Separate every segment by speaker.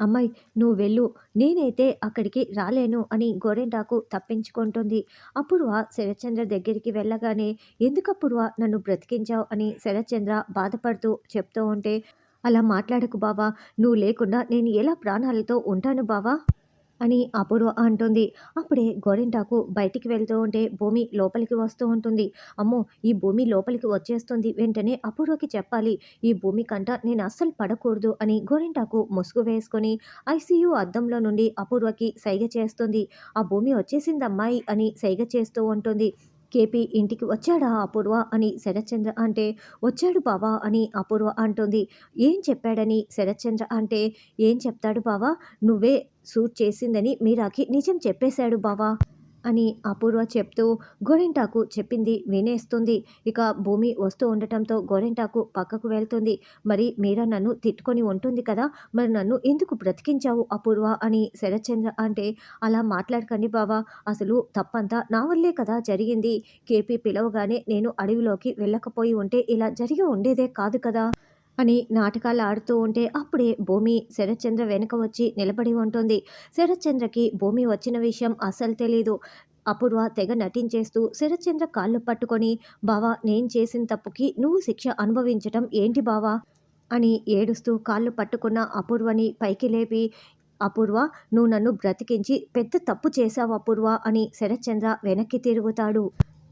Speaker 1: అమ్మాయి నువ్వు వెళ్ళు. నేనైతే అక్కడికి రాలేను అని గోరెంటాకు తప్పించుకుంటుంది. అపూర్వ శరత్చంద్ర దగ్గరికి వెళ్ళగానే ఎందుకు నన్ను బ్రతికించావు? అని శరత్చంద్ర బాధపడుతూ చెప్తూ ఉంటే అలా మాట్లాడకు బావా. నువ్వు లేకుండా నేను ఎలా ప్రాణాలతో ఉంటాను బావా? అని అపూర్వ అంటుంది. అప్పుడే గోరింటాకు బయటికి వెళ్తూ ఉంటే భూమి లోపలికి వస్తూ ఉంటుంది. అమ్మో ఈ భూమి లోపలికి వచ్చేస్తుంది. వెంటనే అపూర్వకి చెప్పాలి ఈ భూమి కంట నేను అస్సలు పడకూడదు అని గోరింటాకు ముసుగు వేసుకొని ఐసీయూ అద్దంలో నుండి అపూర్వకి సైగ చేస్తుంది. ఆ భూమి వచ్చేసిందమ్మాయి అని సైగ చేస్తూ ఉంటుంది. కేపీ ఇంటికి వచ్చాడా అపూర్వ అని శరత్చంద్ర అంటే వచ్చాడు బావా అని అపూర్వ అంటుంది. ఏం చెప్పాడని శరత్చంద్ర అంటే ఏం చెప్తాడు బావా? నువ్వే సూట్ చేసిందని మీరాకి నిజం చెప్పేశాడు బావా. అని అపూర్వ చెప్తూ గోరింటాకు చెప్పింది వినేస్తుంది. ఇక భూమి వస్తూ ఉండటంతో గోరింటాకు పక్కకు వెళ్తుంది. మరి మీరా నన్ను తిట్టుకొని ఉంటుంది కదా మరి నన్ను ఎందుకు బ్రతికించావు అపూర్వ అని శరత్చంద్ర అంటే అలా మాట్లాడకండి బావా అసలు తప్పంతా నా వల్లే కదా జరిగింది. కేపీ పిలవగానే నేను అడవిలోకి వెళ్ళకపోయి ఉంటే ఇలా జరిగి ఉండేదే కాదు కదా. అని నాటకాలు ఆడుతూ ఉంటే అప్పుడే భూమి శరత్చంద్ర వెనుక వచ్చి నిలబడి ఉంటుంది. శరత్చంద్రకి భూమి వచ్చిన విషయం అసలు తెలీదు. అపూర్వ తెగ నటించేస్తూ శరత్చంద్ర కాళ్ళు పట్టుకొని బావా నేను చేసిన తప్పుకి నువ్వు శిక్ష అనుభవించటం ఏంటి బావా? అని ఏడుస్తూ కాళ్ళు పట్టుకున్న అపూర్వని పైకి లేపి అపూర్వ నువ్వు నన్ను బ్రతికించి పెద్ద తప్పు చేశావు అపూర్వ అని శరత్చంద్ర వెనక్కి తిరుగుతాడు.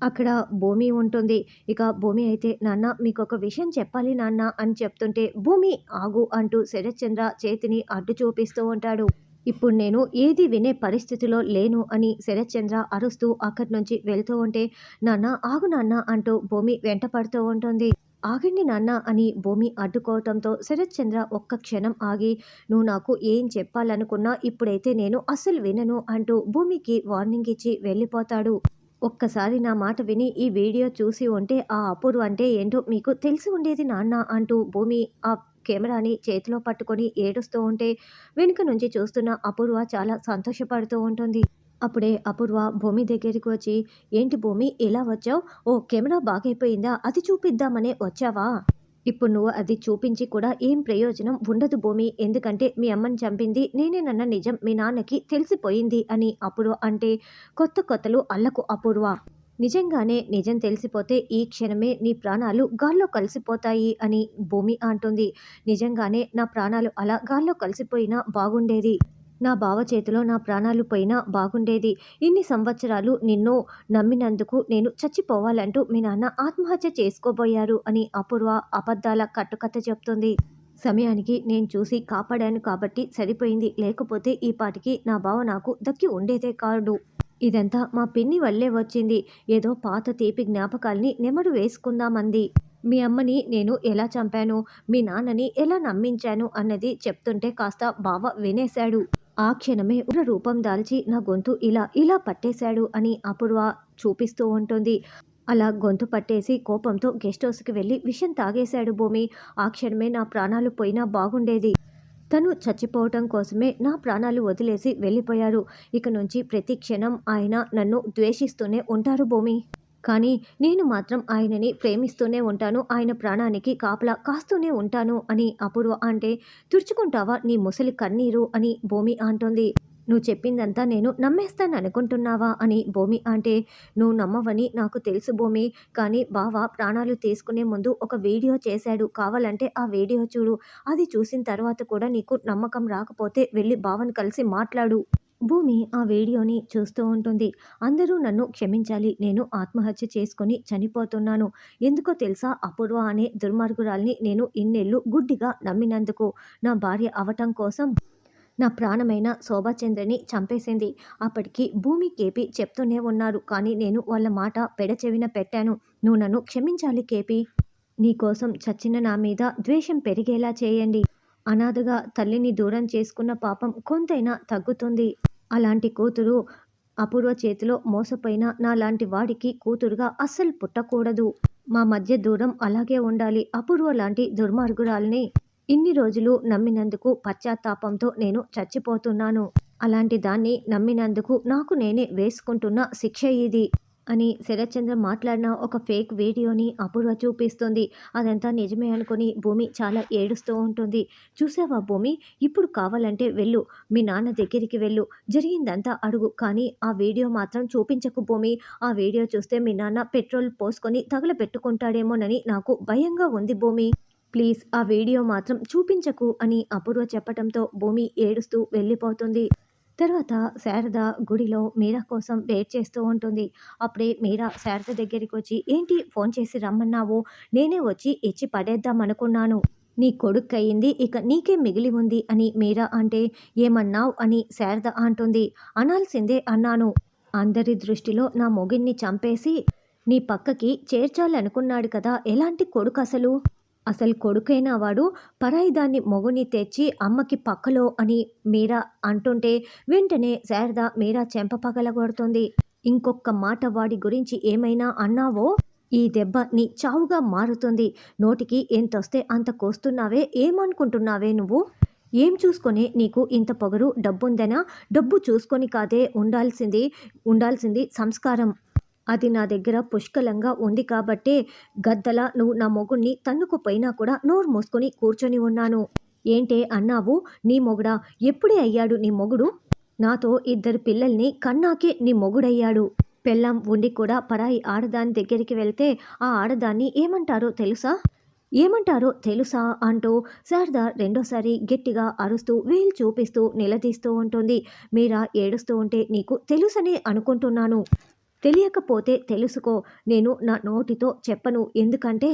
Speaker 1: అక్కడ భూమి ఉంటుంది. ఇక భూమి అయితే నాన్న మీకు ఒక విషయం చెప్పాలి నాన్న అని చెప్తుంటే భూమి ఆగు అంటూ శరత్చంద్ర చేతిని అడ్డు చూపిస్తూ ఉంటాడు. ఇప్పుడు నేను ఏది వినే పరిస్థితిలో లేను అని శరత్చంద్ర అరుస్తూ అక్కడి నుంచి వెళ్తూ ఉంటే నాన్న ఆగు నాన్న అంటూ భూమి వెంట పడుతూ ఉంటుంది. ఆగండి నాన్న అని భూమి అడ్డుకోవటంతో శరత్చంద్ర ఒక్క క్షణం ఆగి నువ్వు నాకు ఏం చెప్పాలనుకున్నా ఇప్పుడైతే నేను అస్సలు వినను అంటూ భూమికి వార్నింగ్ ఇచ్చి వెళ్ళిపోతాడు. ఒక్కసారి నా మాట విని ఈ వీడియో చూసి ఉంటే ఆ అపూర్వ అంటే ఏంటో మీకు తెలిసి ఉండేది నాన్న అంటూ భూమి ఆ కెమెరాని చేతిలో పట్టుకొని ఏడుస్తూ ఉంటే వెనుక నుంచి చూస్తున్న అపూర్వ చాలా సంతోషపడుతూ ఉంటుంది. అప్పుడే అపూర్వ భూమి దగ్గరికి వచ్చి ఏంటి భూమి ఇలా వచ్చావు? ఓ కెమెరా బాగైపోయిందా? అది చూపిద్దామనే వచ్చావా? ఇప్పుడు నువ్వు అది చూపించి కూడా ఏం ప్రయోజనం ఉండదు భూమి. ఎందుకంటే మీ అమ్మని చంపింది నేనేనన్న నిజం మీ నాన్నకి తెలిసిపోయింది అని అపూర్వ అంటే కొత్త కొత్తలు అల్లకు అపూర్వ. నిజంగానే నిజం తెలిసిపోతే ఈ క్షణమే నీ ప్రాణాలు గాల్లో కలిసిపోతాయి అని భూమి అంటుంది. నిజంగానే నా ప్రాణాలు అలా గాల్లో కలిసిపోయినా బాగుండేది. నా బావ చేతిలో నా ప్రాణాలు పోయినా బాగుండేది. ఇన్ని సంవత్సరాలు నిన్ను నమ్మినందుకు నేను చచ్చిపోవాలంటూ మీ నాన్న ఆత్మహత్య చేసుకోబోయారు అని అపూర్వ అబద్ధాల కట్టుకథ చెప్తుంది. సమయానికి నేను చూసి కాపాడాను కాబట్టి సరిపోయింది. లేకపోతే ఈ పాటికి నా బావ నాకు దక్కి ఉండేదే కాదు. ఇదంతా మా పిన్ని వల్లే వచ్చింది. ఏదో పాత తీపి జ్ఞాపకాల్ని నెమరు వేసుకుందామంది. మీ అమ్మని నేను ఎలా చంపాను? మీ నాన్నని ఎలా నమ్మించాను? అన్నది చెప్తుంటే కాస్త బావ వినేశాడు. ఆ క్షణమే ఉగ్ర రూపం దాల్చి నా గొంతు ఇలా ఇలా పట్టేశాడు అని అపూర్వ చూపిస్తూ ఉంటుంది. అలా గొంతు పట్టేసి కోపంతో గెస్ట్ హౌస్కి వెళ్ళి విషం తాగేశాడు భూమి. ఆ క్షణమే నా ప్రాణాలు పోయినా బాగుండేది. తను చచ్చిపోవటం కోసమే నా ప్రాణాలు వదిలేసి వెళ్ళిపోయారు. ఇక నుంచి ప్రతి క్షణం ఆయన నన్ను ద్వేషిస్తూనే ఉంటారు భూమి. కానీ నేను మాత్రం ఆయనని ప్రేమిస్తూనే ఉంటాను ఆయన ప్రాణానికి కాపలా కాస్తూనే ఉంటాను అని అపూర్వ అంటే తుడుచుకుంటావా నీ ముసలి కన్నీరు? అని భూమి అంటోంది. నువ్వు చెప్పిందంతా నేను నమ్మేస్తాను అనుకుంటున్నావా? అని భూమి అంటే నువ్వు నమ్మవని నాకు తెలుసు భూమి కానీ బావ ప్రాణాలు తీసుకునే ముందు ఒక వీడియో చేశాడు. కావాలంటే ఆ వీడియో చూడు. అది చూసిన తర్వాత కూడా నీకు నమ్మకం రాకపోతే వెళ్ళి బావని కలిసి మాట్లాడు. భూమి ఆ వీడియోని చూస్తూ ఉంటుంది. అందరూ నన్ను క్షమించాలి నేను ఆత్మహత్య చేసుకొని చనిపోతున్నాను. ఎందుకో తెలుసా? అపూర్వ అనే దుర్మార్గురాల్ని నేను ఇన్నేళ్ళు గుడ్డిగా నమ్మినందుకు. నా భార్య అవటం కోసం నా ప్రాణమైన శోభాచంద్రని చంపేసింది. అప్పటికి భూమి కేపి చెప్తూనే ఉన్నారు. కానీ నేను వాళ్ళ మాట పెడచెవిన పెట్టాను. నువ్వు నన్ను క్షమించాలి కేపి. నీకోసం చచ్చిన నా మీద ద్వేషం పెరిగేలా చేయండి. అనాథగా తల్లిని దూరం చేసుకున్న పాపం కొంతైనా తగ్గుతుంది. అలాంటి కూతురు అపూర్వ చేతిలో మోసపోయిన నాలాంటి వాడికి కూతురుగా అస్సలు పుట్టకూడదు. మా మధ్య దూరం అలాగే ఉండాలి. అపూర్వ లాంటి దుర్మార్గురాల్ని ఇన్ని రోజులు నమ్మినందుకు పశ్చాత్తాపంతో నేను చచ్చిపోతున్నాను. అలాంటి దాన్ని నమ్మినందుకు నాకు నేనే వేసుకుంటున్న శిక్ష ఇది. అని శరత్చంద్ర మాట్లాడిన ఒక ఫేక్ వీడియోని అపూర్వ చూపిస్తుంది. అదంతా నిజమే అనుకుని భూమి చాలా ఏడుస్తూ ఉంటుంది. చూసావా భూమి? ఇప్పుడు కావాలంటే వెళ్ళు. మీ నాన్న దగ్గరికి వెళ్ళు. జరిగిందంతా అడుగు. కానీ ఆ వీడియో మాత్రం చూపించకు భూమి. ఆ వీడియో చూస్తే మీ నాన్న పెట్రోల్ పోసుకొని తగలబెట్టుకుంటాడేమోనని నాకు భయంగా ఉంది భూమి. ప్లీజ్ ఆ వీడియో మాత్రం చూపించకు అని అపూర్వ చెప్పటంతో భూమి ఏడుస్తూ వెళ్ళిపోతుంది. తర్వాత శారద గుడిలో మీరా కోసం వెయిట్ చేస్తూ ఉంటుంది. అప్పుడే మీరా శారద దగ్గరికి వచ్చి ఏంటి ఫోన్ చేసి రమ్మన్నావు? నేనే వచ్చి ఇచ్చి పడేద్దాం అనుకున్నాను. నీ కొడుకు అయింది ఇక నీకే మిగిలి ఉంది అని మీరా అంటే ఏమన్నావు? అని శారద అంటుంది. అనాల్సిందే అన్నాను. అందరి దృష్టిలో నా మొగిన్ని చంపేసి నీ పక్కకి చేర్చాలనుకున్నాడు కదా ఎలాంటి కొడుకు అసలు? అసలు కొడుకైనా వాడు పరాయి దాన్ని మొగుని తెచ్చి అమ్మకి పక్కలో అని మీరా అంటుంటే వెంటనే శారద మీరా చెంప పగలగొడుతుంది. ఇంకొక మాట వాడి గురించి ఏమైనా అన్నావో? ఈ దెబ్బ నీ చావుగా మారుతుంది. నోటికి ఎంతొస్తే అంత కోస్తున్నావే? ఏమనుకుంటున్నావే నువ్వు? ఏం చూసుకొని నీకు ఇంత పొగరు? డబ్బుందనా? డబ్బు చూసుకొని కాదే ఉండాల్సింది ఉండాల్సింది సంస్కారం. అది నా దగ్గర పుష్కలంగా ఉంది కాబట్టే గద్దలా నువ్వు నా మొగుణ్ణి తన్నుకుపోయినా కూడా నోరు మూసుకొని కూర్చొని ఉన్నాను. ఏంటే అన్నావు? నీ మొగుడా? ఎప్పుడే అయ్యాడు నీ మొగుడు? నాతో ఇద్దరు పిల్లల్ని కన్నాకే నీ మొగుడయ్యాడు. పెళ్ళం ఉండి కూడా పరాయి ఆడదాని దగ్గరికి వెళ్తే ఆ ఆడదాన్ని ఏమంటారో తెలుసా? ఏమంటారో తెలుసా అంటూ శారదా రెండోసారి గట్టిగా అరుస్తూ వేలు చూపిస్తూ నిలదీస్తూ ఉంటుంది. మీరా ఏడుస్తూ ఉంటే నీకు తెలుసనే అనుకుంటున్నాను. తెలియకపోతే తెలుసుకో నేను నా నోటితో చెప్పను. ఎందుకంటే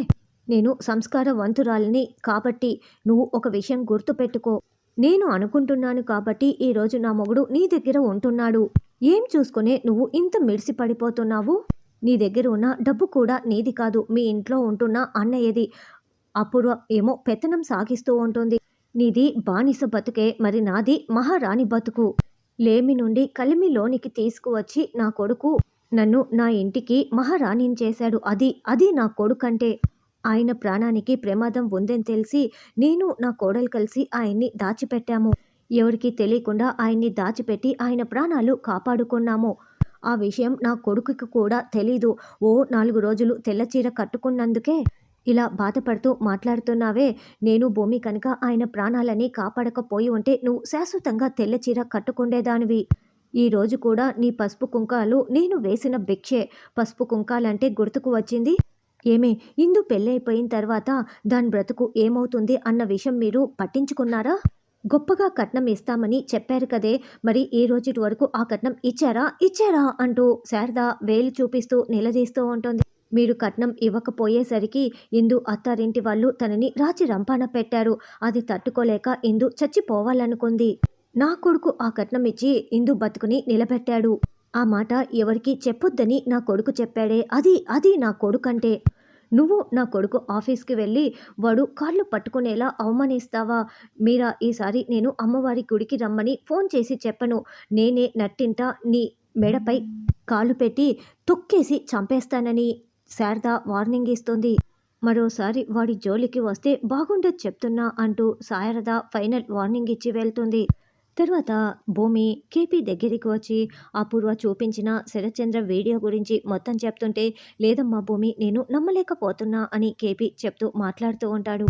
Speaker 1: నేను సంస్కారవంతురాలిని కాబట్టి నువ్వు ఒక విషయం గుర్తుపెట్టుకో. నేను అనుకుంటున్నాను కాబట్టి ఈరోజు నా మొగుడు నీ దగ్గర ఉంటున్నాడు. ఏం చూసుకునే నువ్వు ఇంత మిడిసి పడిపోతున్నావు నీ దగ్గర ఉన్న డబ్బు కూడా నీది కాదు మీ ఇంట్లో ఉంటున్న అన్నయ్యది. అప్పుడు ఏమో పెత్తనం సాగిస్తూ ఉంటుంది. నీది బానిస బతుకే మరి నాది మహారాణి బతుకు. లేమి నుండి కలిమిలోనికి తీసుకువచ్చి నా కొడుకు నన్ను నా ఇంటికి మహారాణిని చేశాడు అది అది నా కొడుకంటే. ఆయన ప్రాణానికి ప్రమాదం ఉందని తెలిసి నేను నా కోడలు కలిసి ఆయన్ని దాచిపెట్టాము. ఎవరికి తెలియకుండా ఆయన్ని దాచిపెట్టి ఆయన ప్రాణాలు కాపాడుకున్నాము. ఆ విషయం నా కొడుకుకి కూడా తెలీదు. ఓ నాలుగు రోజులు తెల్లచీర కట్టుకున్నందుకే ఇలా బాధపడుతూ మాట్లాడుతున్నావే. నేను భూమి కనుక ఆయన ప్రాణాలని కాపాడకపోయి ఉంటే నువ్వు శాశ్వతంగా తెల్లచీర కట్టుకుండేదానివి. ఈ రోజు కూడా నీ పసుపు కుంకాలు నేను వేసిన భిక్షే పసుపు కుంకాలంటే గుర్తుకు వచ్చింది? ఏమే ఇందు పెళ్ళైపోయిన తర్వాత దాని బ్రతుకు ఏమవుతుంది అన్న విషయం మీరు పట్టించుకున్నారా? గొప్పగా కట్నం ఇస్తామని చెప్పారు కదే మరి ఈ రోజు వరకు ఆ కట్నం ఇచ్చారా? ఇచ్చారా అంటూ శారద వేలు చూపిస్తూ నిలదీస్తూ ఉంటుంది. మీరు కట్నం ఇవ్వకపోయేసరికి ఇందు అత్తారింటి వాళ్ళు తనని రాచి రంపాన పెట్టారు. అది తట్టుకోలేక ఇందు చచ్చిపోవాలనుకుంది. నా కొడుకు ఆ కట్నం ఇచ్చి ఇందు బతుకుని నిలబెట్టాడు. ఆ మాట ఎవరికి చెప్పొద్దని నా కొడుకు చెప్పాడే. అది అది నా కొడుకంటే. నువ్వు నా కొడుకు ఆఫీస్కి వెళ్ళి వాడు కాళ్ళు పట్టుకునేలా అవమానిస్తావా? మీరా ఈసారి నేను అమ్మవారి గుడికి రమ్మని ఫోన్ చేసి చెప్పను. నేనే నట్టింట నీ మెడపై కాళ్ళు పెట్టి తొక్కేసి చంపేస్తానని శారద వార్నింగ్ ఇస్తుంది. మరోసారి వాడి జోలికి వస్తే బాగుండదు చెప్తున్నా అంటూ శారద ఫైనల్ వార్నింగ్ ఇచ్చి వెళ్తుంది. తర్వాత భూమి కేపీ దగ్గరికి వచ్చి అపూర్వ చూపించిన శరత్చంద్ర వీడియో గురించి మొత్తం చెప్తుంటే లేదమ్మా భూమి నేను నమ్మలేకపోతున్నా అని కేపీ చెప్తూ మాట్లాడుతూ ఉంటాడు.